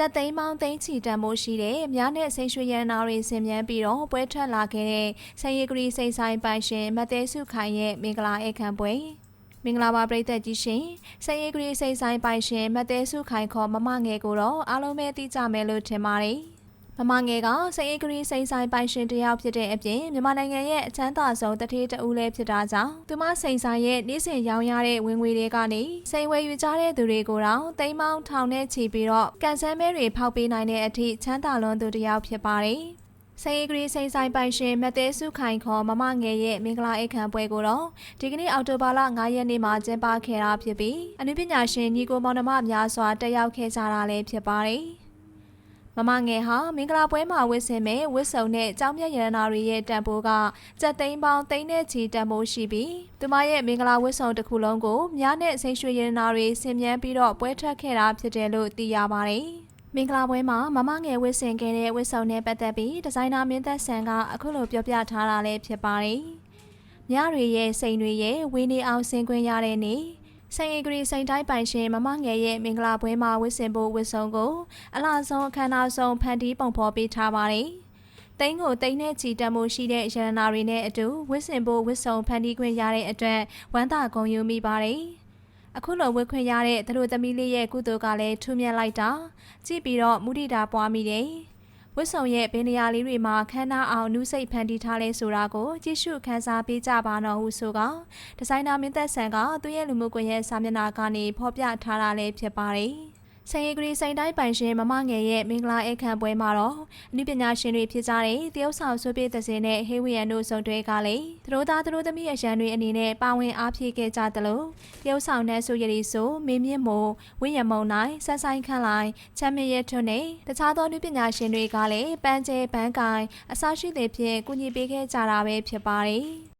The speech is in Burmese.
ကြက်သိန်းပေါင်းသိန်းချီတန်မိုးရှိတဲ့မြားနဲ့စိန်ရွှေရန်နာတွေဆင်မြန်းပြီးတော့ပွဲထွက်လာခဲ့တဲ့ဆန်ရည်ကလေးစိန်ဆိုင်ပိုင်ရှင်မတ်တဲစုခိုင်ရဲ့မင်္ဂလာအခမ်းပွဲမင်္ဂလာပါပရိသတ်ကြီးရှင်ဆန်ရည်ကလေးစိန်ဆိုင်ပိုင်ရှင်မတ်တဲစုခိုင်ခေါ်မမငယ်ကိုတော့အားလုံးပဲသိကြမယ်လို့ထင်ပါတယ် မမငယ်ကစိန်အေးကရီစိန်ဆိုင်ပိုင်ရှင်တစ်ယောက်ဖြစ်တဲ့အပြင်မြန်မာနိုင်ငံရဲ့အချမ်းသာဆုံးတထေးတဦးလည်းဖြစ်တာကြောင့်သူမစိန်ဆိုင်ရဲ့နေ့စဉ်ရောင်းရတဲ့ဝင်ငွေတွေကနေစိန်ဝယ်ယူကြတဲ့သူတွေကိုတော့တိမ်မောင်းထောင်နဲ့ချီပြီးတော့ကန်ဆယ်မဲတွေဖောက်ပေးနိုင်တဲ့အထိချမ်းသာလွန်သူတစ်ယောက်ဖြစ်ပါတယ်။စိန်အေးကရီစိန်ဆိုင်ပိုင်ရှင်မတ်တဲစုခိုင်ခေါ်မမငယ်ရဲ့မင်္ဂလာအခမ်းပွဲကိုတော့ဒီကနေ့အောက်တိုဘာလ9ရက်နေ့မှာကျင်းပခဲ့တာဖြစ်ပြီးအနုပညာရှင်ညီကိုမောင်နှမများစွာတက်ရောက်ခဲ့ကြတာလည်းဖြစ်ပါတယ်။ မမငယ်ဟာမင်္ဂလာပွဲမှာဝတ်ဆင်မဲ့ဝတ်စုံနဲ့ကြောင်းမြတ်ရတနာတွေရဲ့တန်ဖိုးကစက်သိန်းပေါင်းသိန်းနဲ့ချီတန်ဖိုးရှိပြီးသူမရဲ့မင်္ဂလာဝတ်စုံတစ်ခုလုံးကိုမြားနဲ့စိန်ရွှေရတနာတွေဆင်မြန်းပြီးတော့ပွဲထွက်ခဲ့တာဖြစ်တယ်လို့သိရပါတယ်။မင်္ဂလာပွဲမှာမမငယ်ဝတ်ဆင်ခဲ့တဲ့ဝတ်စုံနဲ့ပတ်သက်ပြီးဒီဇိုင်နာမင်းသက်ဆန်ကအခုလိုပြောပြထားတာလည်းဖြစ်ပါတယ်။မြားတွေရဲ့စိန်တွေရဲ့ဝင်းနေအောင်ဆင်ခွင့်ရတဲ့နေ့ ဆိုင်အဂရီစိန်တိုင်းပိုင်ရှင်မမငယ်ရဲ့မင်္ဂလာပွဲမှာဝတ်ဆင်ဖို့ဝတ်စုံကိုအလားဆုံးအခမ်းအနားဆုံးဖန်တီးပုံဖော်ပေးထားပါတယ်။တိန်းကိုတိန်းနဲ့ချီတက်မှုရှိတဲ့ရတနာတွေနဲ့အတူဝတ်ဆင်ဖို့ဝတ်စုံဖန်တီးခွင့်ရတဲ့အတွက်ဝမ်းသာဂုဏ်ယူမိပါတယ်။အခုလိုဝတ်ခွင့်ရတဲ့သူတို့သမီးလေးရဲ့ကုသိုလ်ကလည်းထူးမြတ်လိုက်တာကြည့်ပြီးတော့မုဒိတာပွားမိတယ်။ ဝတ်စုံရဲ့ဘင်းနေရာလေးတွေမှာခမ်းနားအောင်နူးစိတ်ဖန်တီးထားလဲဆိုတာကိုကြည့်ရှုခန်းစားပေးကြပါတော့ဟုဆိုကဒီဇိုင်နာမင်းသက်ဆန်ကသူ့ရဲ့လူမှုကွန်ရက်စာမျက်နှာကနေဖော်ပြထားတာလည်းဖြစ်ပါတယ်။ ဆိုင်ရီဂရီဆိုင်တိုင်းပိုင်ရှင်မမငယ်ရဲ့မင်္ဂလာအခမ်းပွဲမှာတော့အနုပညာရှင်တွေဖြစ်ကြတဲ့တရုတ်ဆောင်ဆွေးပြေးသစင်နဲ့ဟေးဝီယန်တို့စုံတွဲကလည်းသူတို့သားသူတို့သမီးအရန်တွေအနေနဲ့ပါဝင်အားဖြည့်ခဲ့ကြသလိုတရုတ်ဆောင်နဲ့ဆိုရည်ဆိုမင်းမြင့်မို့ဝင်းရမုံနိုင်ဆက်ဆိုင်ခန့်လိုက်ချမ်းမြေရဲထွန်းနဲ့တခြားသောအနုပညာရှင်တွေကလည်းပန်းကျဲပန်းကိုင်အစရှိတဲ့ဖြင့်ကူညီပေးခဲ့ကြတာပဲဖြစ်ပါတယ်